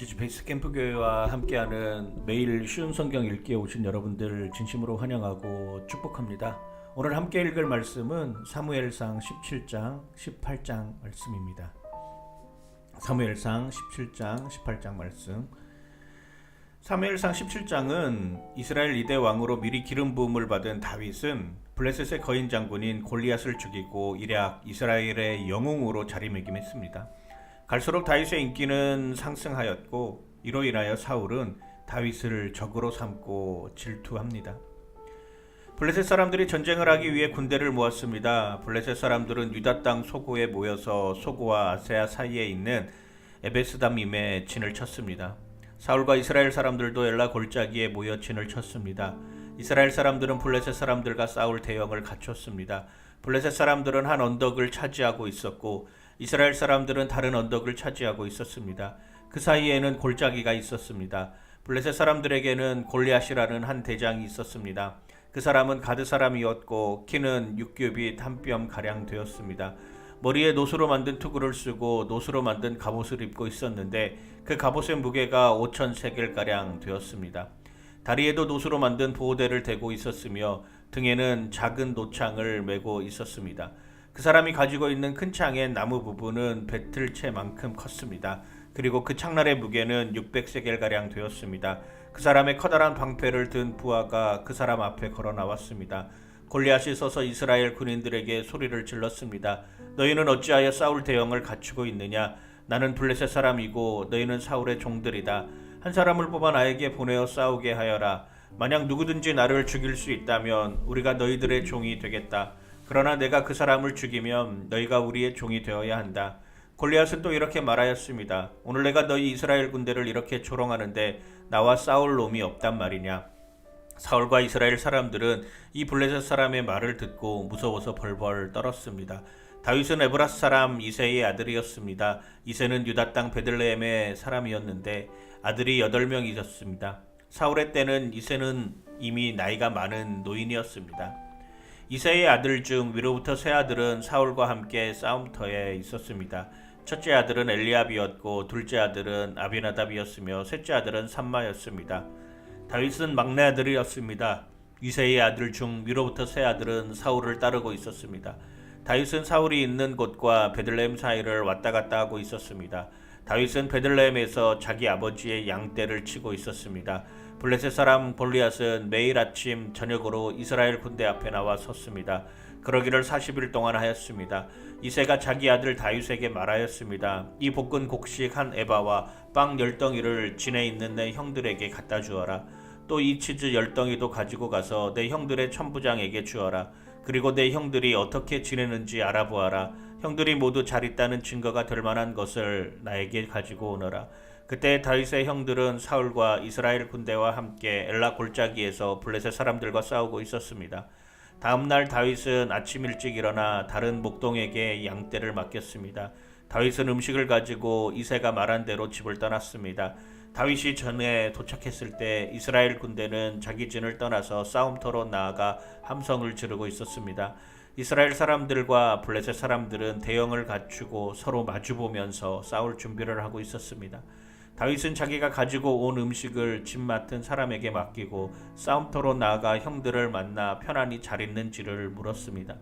지지 베이스 캠프 교회와 함께하는 매일 쉬운 성경 읽기에 오신 여러분들 진심으로 환영하고 축복합니다. 오늘 함께 읽을 말씀은 사무엘상 17장 18장 말씀입니다. 사무엘상 17장 18장 말씀. 사무엘상 17장은 이스라엘 이대 왕으로 미리 기름 부음을 받은 다윗은 블레셋의 거인 장군인 골리앗을 죽이고 일약 이스라엘의 영웅으로 자리매김했습니다. 갈수록 다윗의 인기는 상승하였고 이로 인하여 사울은 다윗을 적으로 삼고 질투합니다. 블레셋 사람들이 전쟁을 하기 위해 군대를 모았습니다. 블레셋 사람들은 유다 땅 소고에 모여서 소고와 아세아 사이에 있는 에베스담임에 진을 쳤습니다. 사울과 이스라엘 사람들도 엘라 골짜기에 모여 진을 쳤습니다. 이스라엘 사람들은 블레셋 사람들과 싸울 대형을 갖췄습니다. 블레셋 사람들은 한 언덕을 차지하고 있었고 이스라엘 사람들은 다른 언덕을 차지하고 있었습니다. 그 사이에는 골짜기가 있었습니다. 블레셋 사람들에게는 골리앗이라는 한 대장이 있었습니다. 그 사람은 가드 사람이었고 키는 육규빗 한 뼘 가량 되었습니다. 머리에 노수로 만든 투구를 쓰고 노수로 만든 갑옷을 입고 있었는데 그 갑옷의 무게가 5천 세겔 가량 되었습니다. 다리에도 노수로 만든 보호대를 대고 있었으며 등에는 작은 노창을 메고 있었습니다. 그 사람이 가지고 있는 큰 창의 나무 부분은 배틀채만큼 컸습니다. 그리고 그 창날의 무게는 600세겔 가량 되었습니다. 그 사람의 커다란 방패를 든 부하가 그 사람 앞에 걸어 나왔습니다. 골리앗이 서서 이스라엘 군인들에게 소리를 질렀습니다. 너희는 어찌하여 싸울 대형을 갖추고 있느냐? 나는 블레셋 사람이고 너희는 사울의 종들이다. 한 사람을 뽑아 나에게 보내어 싸우게 하여라. 만약 누구든지 나를 죽일 수 있다면 우리가 너희들의 종이 되겠다. 그러나 내가 그 사람을 죽이면 너희가 우리의 종이 되어야 한다. 골리앗은 또 이렇게 말하였습니다. 오늘 내가 너희 이스라엘 군대를 이렇게 조롱하는데 나와 싸울 놈이 없단 말이냐? 사울과 이스라엘 사람들은 이 블레셋 사람의 말을 듣고 무서워서 벌벌 떨었습니다. 다윗은 에브라스 사람 이세의 아들이었습니다. 이세는 유다 땅 베들레헴의 사람이었는데 아들이 여덟 명이었습니다. 사울의 때는 이세는 이미 나이가 많은 노인이었습니다. 이세의 아들 중 위로부터 세 아들은 사울과 함께 싸움터에 있었습니다. 첫째 아들은 엘리압이었고 둘째 아들은 아비나답이었으며 셋째 아들은 삼마였습니다. 다윗은 막내 아들이었습니다. 이세의 아들 중 위로부터 세 아들은 사울을 따르고 있었습니다. 다윗은 사울이 있는 곳과 베들레헴 사이를 왔다 갔다 하고 있었습니다. 다윗은 베들레헴에서 자기 아버지의 양떼를 치고 있었습니다. 블레셋 사람 볼리앗은 매일 아침 저녁으로 이스라엘 군대 앞에 나와 섰습니다. 그러기를 40일 동안 하였습니다. 이세가 자기 아들 다윗에게 말하였습니다. 이 볶은 곡식 한 에바와 빵 열 덩이를 진에 있는 내 형들에게 갖다 주어라. 또 이 치즈 열 덩이도 가지고 가서 내 형들의 천부장에게 주어라. 그리고 내 형들이 어떻게 지내는지 알아보아라. 형들이 모두 잘 있다는 증거가 될 만한 것을 나에게 가지고 오너라. 그때 다윗의 형들은 사울과 이스라엘 군대와 함께 엘라 골짜기에서 블레셋 사람들과 싸우고 있었습니다. 다음 날 다윗은 아침 일찍 일어나 다른 목동에게 양떼를 맡겼습니다. 다윗은 음식을 가지고 이세가 말한 대로 집을 떠났습니다. 다윗이 전에 도착했을 때 이스라엘 군대는 자기 진을 떠나서 싸움터로 나아가 함성을 지르고 있었습니다. 이스라엘 사람들과 블레셋 사람들은 대형을 갖추고 서로 마주보면서 싸울 준비를 하고 있었습니다. 다윗은 자기가 가지고 온 음식을 집 맡은 사람에게 맡기고 싸움터로 나아가 형들을 만나 편안히 잘 있는지를 물었습니다.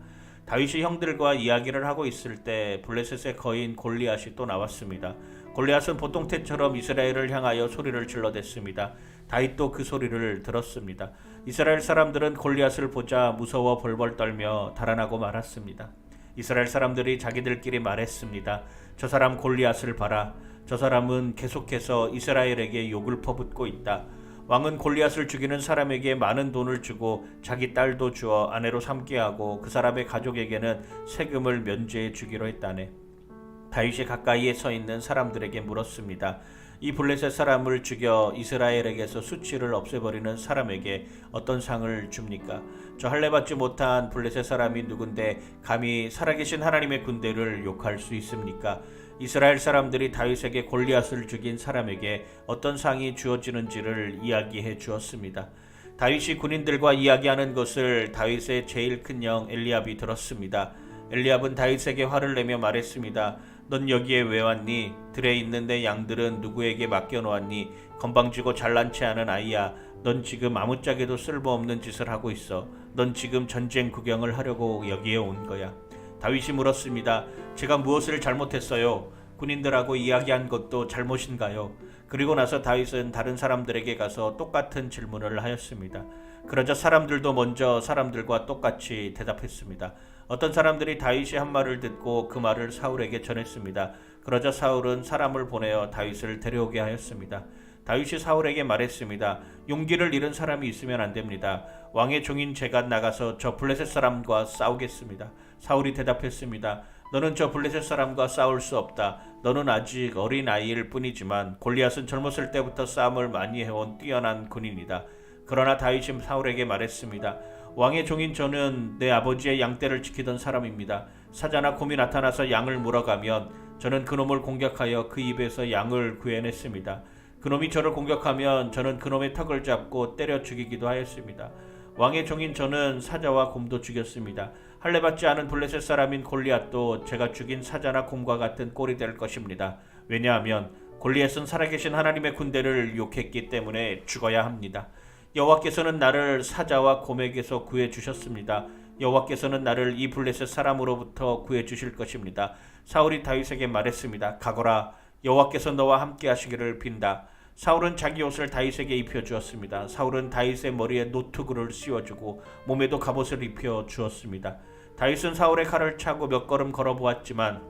다윗이 형들과 이야기를 하고 있을 때 블레셋의 거인 골리앗이 또 나왔습니다. 골리앗은 보통 때처럼 이스라엘을 향하여 소리를 질러댔습니다. 다윗도 그 소리를 들었습니다. 이스라엘 사람들은 골리앗을 보자 무서워 벌벌 떨며 달아나고 말았습니다. 이스라엘 사람들이 자기들끼리 말했습니다. 저 사람 골리앗을 봐라. 저 사람은 계속해서 이스라엘에게 욕을 퍼붓고 있다. 왕은 골리앗을 죽이는 사람에게 많은 돈을 주고 자기 딸도 주어 아내로 삼게 하고 그 사람의 가족에게는 세금을 면제해 주기로 했다네. 다윗이 가까이에 서 있는 사람들에게 물었습니다. 이 블레셋 사람을 죽여 이스라엘에게서 수치를 없애버리는 사람에게 어떤 상을 줍니까? 저 할례 받지 못한 블레셋 사람이 누군데 감히 살아계신 하나님의 군대를 욕할 수 있습니까? 이스라엘 사람들이 다윗에게 골리앗을 죽인 사람에게 어떤 상이 주어지는지를 이야기해 주었습니다. 다윗이 군인들과 이야기하는 것을 다윗의 제일 큰형 엘리압이 들었습니다. 엘리압은 다윗에게 화를 내며 말했습니다. 넌 여기에 왜 왔니? 들에 있는 내 양들은 누구에게 맡겨놓았니? 건방지고 잘난 체 하는 아이야. 넌 지금 아무짝에도 쓸모없는 짓을 하고 있어. 넌 지금 전쟁 구경을 하려고 여기에 온 거야. 다윗이 물었습니다. 제가 무엇을 잘못했어요? 군인들하고 이야기한 것도 잘못인가요? 그리고 나서 다윗은 다른 사람들에게 가서 똑같은 질문을 하였습니다. 그러자 사람들도 먼저 사람들과 똑같이 대답했습니다. 어떤 사람들이 다윗이 한 말을 듣고 그 말을 사울에게 전했습니다. 그러자 사울은 사람을 보내어 다윗을 데려오게 하였습니다. 다윗이 사울에게 말했습니다. 용기를 잃은 사람이 있으면 안 됩니다. 왕의 종인 제가 나가서 저 블레셋 사람과 싸우겠습니다. 사울이 대답했습니다. 너는 저 블레셋 사람과 싸울 수 없다. 너는 아직 어린 아이일 뿐이지만 골리앗은 젊었을 때부터 싸움을 많이 해온 뛰어난 군인이다. 그러나 다윗이 사울에게 말했습니다. 왕의 종인 저는 내 아버지의 양떼를 지키던 사람입니다. 사자나 곰이 나타나서 양을 물어가면 저는 그놈을 공격하여 그 입에서 양을 구해냈습니다. 그놈이 저를 공격하면 저는 그놈의 턱을 잡고 때려 죽이기도 하였습니다. 왕의 종인 저는 사자와 곰도 죽였습니다. 할례 받지 않은 블레셋 사람인 골리앗도 제가 죽인 사자나 곰과 같은 꼴이 될 것입니다. 왜냐하면 골리앗은 살아계신 하나님의 군대를 욕했기 때문에 죽어야 합니다. 여호와께서는 나를 사자와 곰에게서 구해 주셨습니다. 여호와께서는 나를 이 블레셋 사람으로부터 구해 주실 것입니다. 사울이 다윗에게 말했습니다. 가거라 여호와께서 너와 함께 하시기를 빈다. 사울은 자기 옷을 다윗에게 입혀 주었습니다. 사울은 다윗의 머리에 노트구를 씌워주고 몸에도 갑옷을 입혀 주었습니다. 다윗은 사울의 칼을 차고 몇 걸음 걸어 보았지만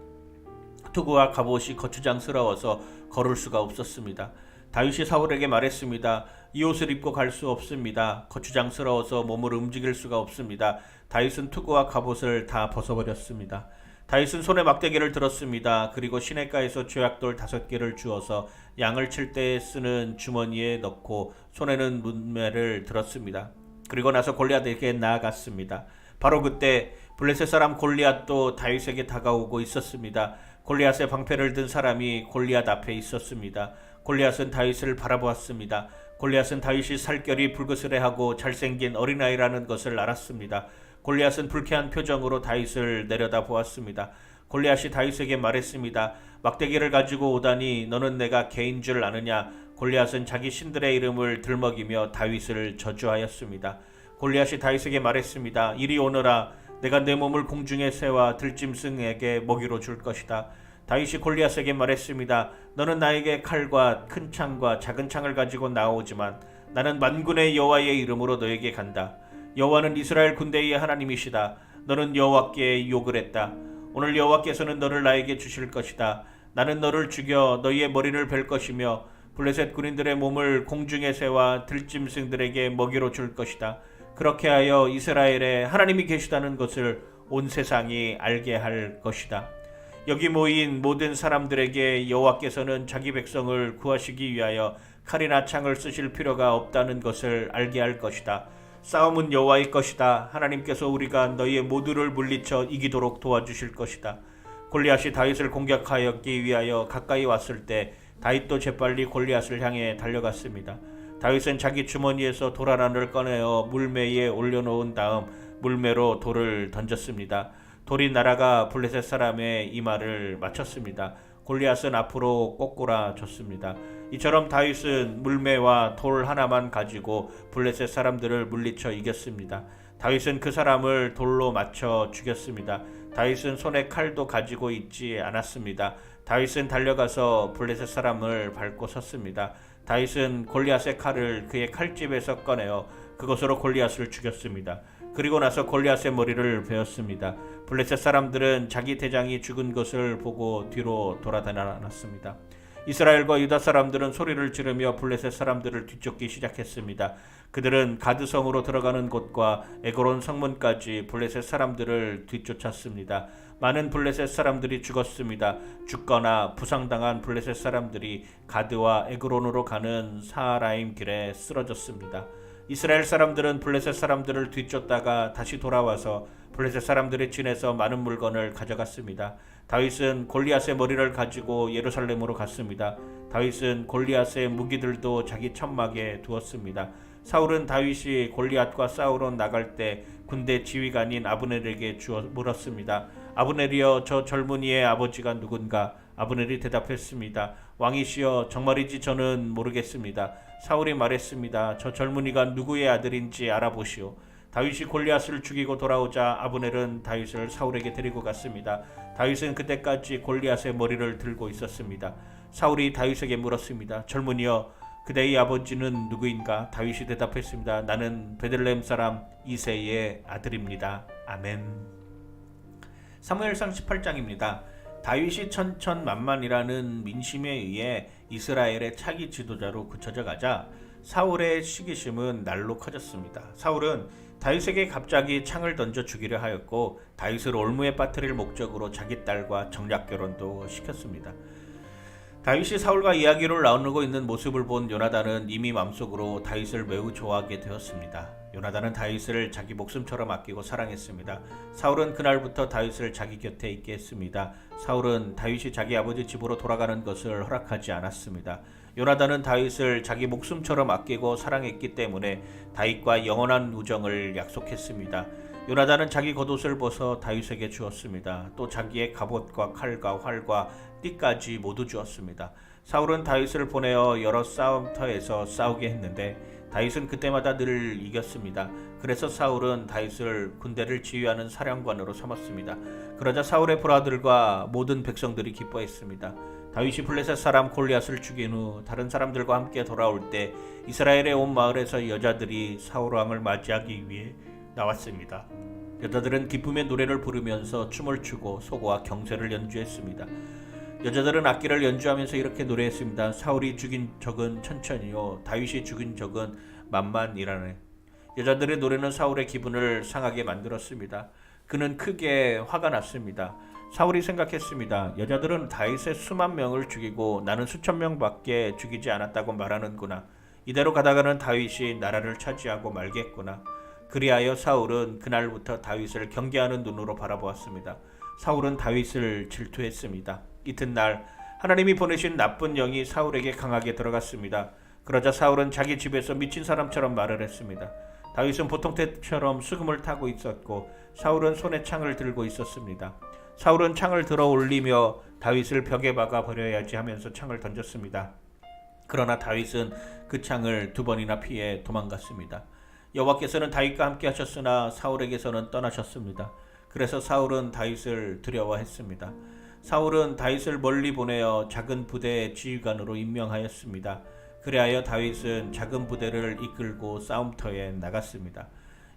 투구와 갑옷이 거추장스러워서 걸을 수가 없었습니다. 다윗이 사울에게 말했습니다. 이 옷을 입고 갈 수 없습니다. 거추장스러워서 몸을 움직일 수가 없습니다. 다윗은 투구와 갑옷을 다 벗어버렸습니다. 다윗은 손에 막대기를 들었습니다. 그리고 시냇가에서 죄악돌 다섯 개를 주어서 양을 칠 때 쓰는 주머니에 넣고 손에는 문매를 들었습니다. 그리고 나서 골리앗에게 나아갔습니다. 바로 그때 블레셋 사람 골리앗도 다윗에게 다가오고 있었습니다. 골리앗의 방패를 든 사람이 골리앗 앞에 있었습니다. 골리앗은 다윗을 바라보았습니다. 골리앗은 다윗이 살결이 불그스레하고 잘생긴 어린아이라는 것을 알았습니다. 골리앗은 불쾌한 표정으로 다윗을 내려다 보았습니다. 골리앗이 다윗에게 말했습니다. 막대기를 가지고 오다니 너는 내가 개인 줄 아느냐? 골리앗은 자기 신들의 이름을 들먹이며 다윗을 저주하였습니다. 골리앗이 다윗에게 말했습니다. 이리 오너라. 내가 내 몸을 공중에 새와 들짐승에게 먹이로 줄 것이다. 다윗이 골리앗에게 말했습니다. 너는 나에게 칼과 큰 창과 작은 창을 가지고 나오지만 나는 만군의 여호와의 이름으로 너에게 간다. 여호와는 이스라엘 군대의 하나님이시다. 너는 여호와께 욕을 했다. 오늘 여호와께서는 너를 나에게 주실 것이다. 나는 너를 죽여 너희의 머리를 벨 것이며 블레셋 군인들의 몸을 공중의 새와 들짐승들에게 먹이로 줄 것이다. 그렇게 하여 이스라엘에 하나님이 계시다는 것을 온 세상이 알게 할 것이다. 여기 모인 모든 사람들에게 여호와께서는 자기 백성을 구하시기 위하여 칼이나 창을 쓰실 필요가 없다는 것을 알게 할 것이다. 싸움은 여호와의 것이다. 하나님께서 우리가 너희의 모두를 물리쳐 이기도록 도와주실 것이다. 골리앗이 다윗을 공격하였기 위하여 가까이 왔을 때 다윗도 재빨리 골리앗을 향해 달려갔습니다. 다윗은 자기 주머니에서 돌 하나를 꺼내어 물매에 올려놓은 다음 물매로 돌을 던졌습니다. 돌이 날아가 블레셋 사람의 이마를 맞췄습니다. 골리앗은 앞으로 꼬꾸라 졌습니다. 이처럼 다윗은 물매와 돌 하나만 가지고 블레셋 사람들을 물리쳐 이겼습니다. 다윗은 그 사람을 돌로 맞춰 죽였습니다. 다윗은 손에 칼도 가지고 있지 않았습니다. 다윗은 달려가서 블레셋 사람을 밟고 섰습니다. 다윗은 골리앗의 칼을 그의 칼집에서 꺼내어 그것으로 골리앗을 죽였습니다. 그리고 나서 골리앗의 머리를 베었습니다. 블레셋 사람들은 자기 대장이 죽은 것을 보고 뒤로 돌아다녔습니다. 이스라엘과 유다 사람들은 소리를 지르며 블레셋 사람들을 뒤쫓기 시작했습니다. 그들은 가드성으로 들어가는 곳과 에고론 성문까지 블레셋 사람들을 뒤쫓았습니다. 많은 블레셋 사람들이 죽었습니다. 죽거나 부상당한 블레셋 사람들이 가드와 에그론으로 가는 사라임 길에 쓰러졌습니다. 이스라엘 사람들은 블레셋 사람들을 뒤쫓다가 다시 돌아와서 블레셋 사람들의 진에서 많은 물건을 가져갔습니다. 다윗은 골리앗의 머리를 가지고 예루살렘으로 갔습니다. 다윗은 골리앗의 무기들도 자기 천막에 두었습니다. 사울은 다윗이 골리앗과 싸우러 나갈 때 군대 지휘관인 아브넬에게 주어 물었습니다. 아브넬이여 저 젊은이의 아버지가 누군가 아브넬이 대답했습니다. 왕이시여 정말이지 저는 모르겠습니다. 사울이 말했습니다. 저 젊은이가 누구의 아들인지 알아보시오. 다윗이 골리앗을 죽이고 돌아오자 아브넬은 다윗을 사울에게 데리고 갔습니다. 다윗은 그때까지 골리앗의 머리를 들고 있었습니다. 사울이 다윗에게 물었습니다. 젊은이여 그대의 아버지는 누구인가? 다윗이 대답했습니다. 나는 베들레헴 사람 이세의 아들입니다. 아멘. 사무엘상 18장입니다. 다윗이 천천만만이라는 민심에 의해 이스라엘의 차기 지도자로 굳혀져 가자 사울의 시기심은 날로 커졌습니다. 사울은 다윗에게 갑자기 창을 던져 죽이려 하였고 다윗을 올무에 빠뜨릴 목적으로 자기 딸과 정략 결혼도 시켰습니다. 다윗이 사울과 이야기를 나누고 있는 모습을 본 요나단은 이미 마음속으로 다윗을 매우 좋아하게 되었습니다. 요나단은 다윗을 자기 목숨처럼 아끼고 사랑했습니다. 사울은 그날부터 다윗을 자기 곁에 있게 했습니다. 사울은 다윗이 자기 아버지 집으로 돌아가는 것을 허락하지 않았습니다. 요나단은 다윗을 자기 목숨처럼 아끼고 사랑했기 때문에 다윗과 영원한 우정을 약속했습니다. 요나단은 자기 겉옷을 벗어 다윗에게 주었습니다. 또 자기의 갑옷과 칼과 활과 띠까지 모두 주었습니다. 사울은 다윗을 보내어 여러 싸움터에서 싸우게 했는데 다윗은 그때마다 늘 이겼습니다. 그래서 사울은 다윗을 군대를 지휘하는 사령관으로 삼았습니다. 그러자 사울의 브라들과 모든 백성들이 기뻐했습니다. 다윗이 블레셋 사람 골리앗을 죽인 후 다른 사람들과 함께 돌아올 때 이스라엘의 온 마을에서 여자들이 사울 왕을 맞이하기 위해 나왔습니다. 여자들은 기쁨의 노래를 부르면서 춤을 추고 소고와 경세를 연주했습니다. 여자들은 악기를 연주하면서 이렇게 노래했습니다. 사울이 죽인 적은 천천히요, 다윗이 죽인 적은 만만이라네. 여자들의 노래는 사울의 기분을 상하게 만들었습니다. 그는 크게 화가 났습니다. 사울이 생각했습니다. 여자들은 다윗의 수만 명을 죽이고 나는 수천 명밖에 죽이지 않았다고 말하는구나. 이대로 가다가는 다윗이 나라를 차지하고 말겠구나. 그리하여 사울은 그날부터 다윗을 경계하는 눈으로 바라보았습니다. 사울은 다윗을 질투했습니다. 이튿날 하나님이 보내신 나쁜 영이 사울에게 강하게 들어갔습니다. 그러자 사울은 자기 집에서 미친 사람처럼 말을 했습니다. 다윗은 보통 때처럼 수금을 타고 있었고 사울은 손에 창을 들고 있었습니다. 사울은 창을 들어 올리며 다윗을 벽에 박아 버려야지 하면서 창을 던졌습니다. 그러나 다윗은 그 창을 두 번이나 피해 도망갔습니다. 여호와께서는 다윗과 함께 하셨으나 사울에게서는 떠나셨습니다. 그래서 사울은 다윗을 두려워했습니다. 사울은 다윗을 멀리 보내어 작은 부대의 지휘관으로 임명하였습니다. 그리하여 다윗은 작은 부대를 이끌고 싸움터에 나갔습니다.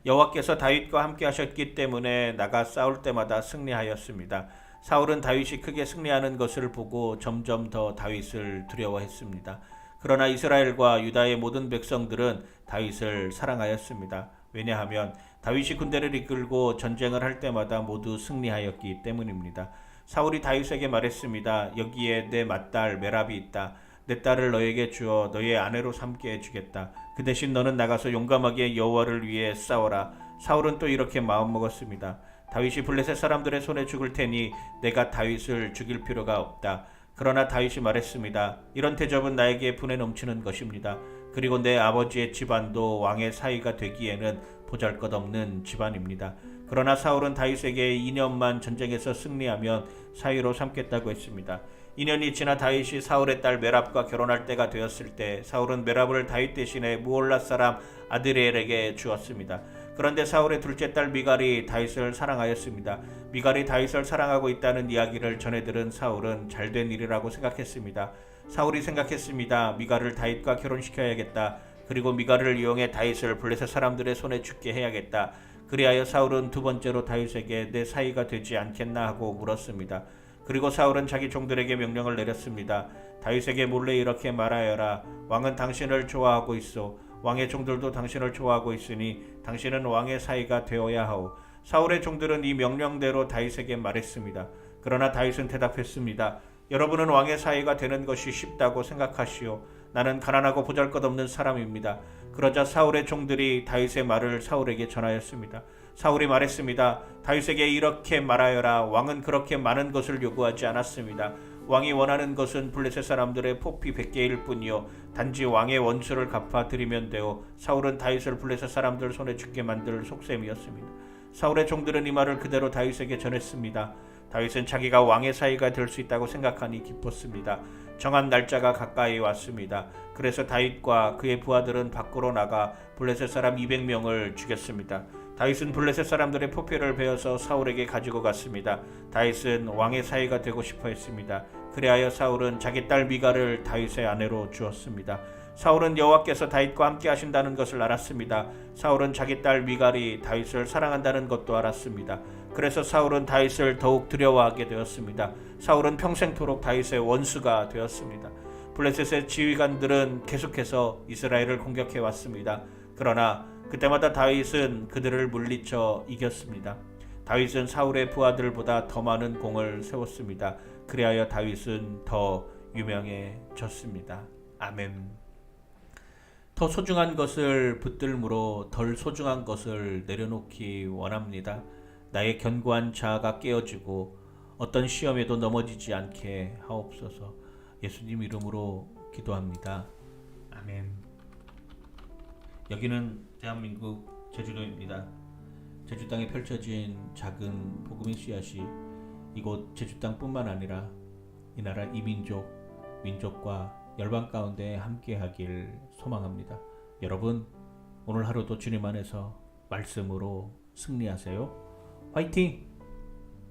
여호와께서 다윗과 함께 하셨기 때문에 나가 싸울 때마다 승리하였습니다. 사울은 다윗이 크게 승리하는 것을 보고 점점 더 다윗을 두려워했습니다. 그러나 이스라엘과 유다의 모든 백성들은 다윗을 사랑하였습니다. 왜냐하면 다윗이 군대를 이끌고 전쟁을 할 때마다 모두 승리하였기 때문입니다. 사울이 다윗에게 말했습니다. 여기에 내 맏딸 메랍이 있다. 내 딸을 너에게 주어 너의 아내로 삼게 해주겠다. 그 대신 너는 나가서 용감하게 여호와를 위해 싸워라. 사울은 또 이렇게 마음먹었습니다. 다윗이 블레셋 사람들의 손에 죽을 테니 내가 다윗을 죽일 필요가 없다. 그러나 다윗이 말했습니다. 이런 대접은 나에게 분에 넘치는 것입니다. 그리고 내 아버지의 집안도 왕의 사이가 되기에는 보잘것없는 집안입니다. 그러나 사울은 다윗에게 2년만 전쟁에서 승리하면 사위로 삼겠다고 했습니다. 2년이 지나 다윗이 사울의 딸 메랍과 결혼할 때가 되었을 때 사울은 메랍을 다윗 대신에 무올랏 사람 아드리엘에게 주었습니다. 그런데 사울의 둘째 딸 미갈이 다윗을 사랑하였습니다. 미갈이 다윗을 사랑하고 있다는 이야기를 전해 들은 사울은 잘된 일이라고 생각했습니다. 사울이 생각했습니다. 미갈을 다윗과 결혼시켜야겠다. 그리고 미갈을 이용해 다윗을 블레셋 사람들의 손에 죽게 해야겠다. 그리하여 사울은 두 번째로 다윗에게 내 사이가 되지 않겠나 하고 물었습니다. 그리고 사울은 자기 종들에게 명령을 내렸습니다. 다윗에게 몰래 이렇게 말하여라. 왕은 당신을 좋아하고 있어. 왕의 종들도 당신을 좋아하고 있으니 당신은 왕의 사이가 되어야 하오. 사울의 종들은 이 명령대로 다윗에게 말했습니다. 그러나 다윗은 대답했습니다. 여러분은 왕의 사이가 되는 것이 쉽다고 생각하시오. 나는 가난하고 보잘것없는 사람입니다. 그러자 사울의 종들이 다윗의 말을 사울에게 전하였습니다. 사울이 말했습니다. 다윗에게 이렇게 말하여라. 왕은 그렇게 많은 것을 요구하지 않았습니다. 왕이 원하는 것은 블레셋 사람들의 포피 100개일 뿐이요 단지 왕의 원수를 갚아 드리면 되오 사울은 다윗을 블레셋 사람들 손에 죽게 만들 속셈이었습니다. 사울의 종들은 이 말을 그대로 다윗에게 전했습니다. 다윗은 자기가 왕의 사이가 될 수 있다고 생각하니 기뻤습니다. 정한 날짜가 가까이 왔습니다. 그래서 다윗과 그의 부하들은 밖으로 나가 블레셋 사람 200명을 죽였습니다. 다윗은 블레셋 사람들의 포표를 베어서 사울에게 가지고 갔습니다. 다윗은 왕의 사이가 되고 싶어 했습니다. 그리하여 사울은 자기 딸 미가를 다윗의 아내로 주었습니다. 사울은 여호와께서 다윗과 함께 하신다는 것을 알았습니다. 사울은 자기 딸 미갈이 다윗을 사랑한다는 것도 알았습니다. 그래서 사울은 다윗을 더욱 두려워하게 되었습니다. 사울은 평생토록 다윗의 원수가 되었습니다. 블레셋의 지휘관들은 계속해서 이스라엘을 공격해 왔습니다. 그러나 그때마다 다윗은 그들을 물리쳐 이겼습니다. 다윗은 사울의 부하들보다 더 많은 공을 세웠습니다. 그리하여 다윗은 더 유명해졌습니다. 아멘. 더 소중한 것을 붙들므로 덜 소중한 것을 내려놓기 원합니다. 나의 견고한 자아가 깨어지고 어떤 시험에도 넘어지지 않게 하옵소서. 예수님 이름으로 기도합니다. 아멘. 여기는 대한민국 제주도입니다. 제주 땅에 펼쳐진 작은 복음의 씨앗이 이곳 제주 땅뿐만 아니라 이 나라 이민족, 민족과 열방 가운데 함께하길 소망합니다. 여러분 오늘 하루도 주님 안에서 말씀으로 승리하세요. 화이팅!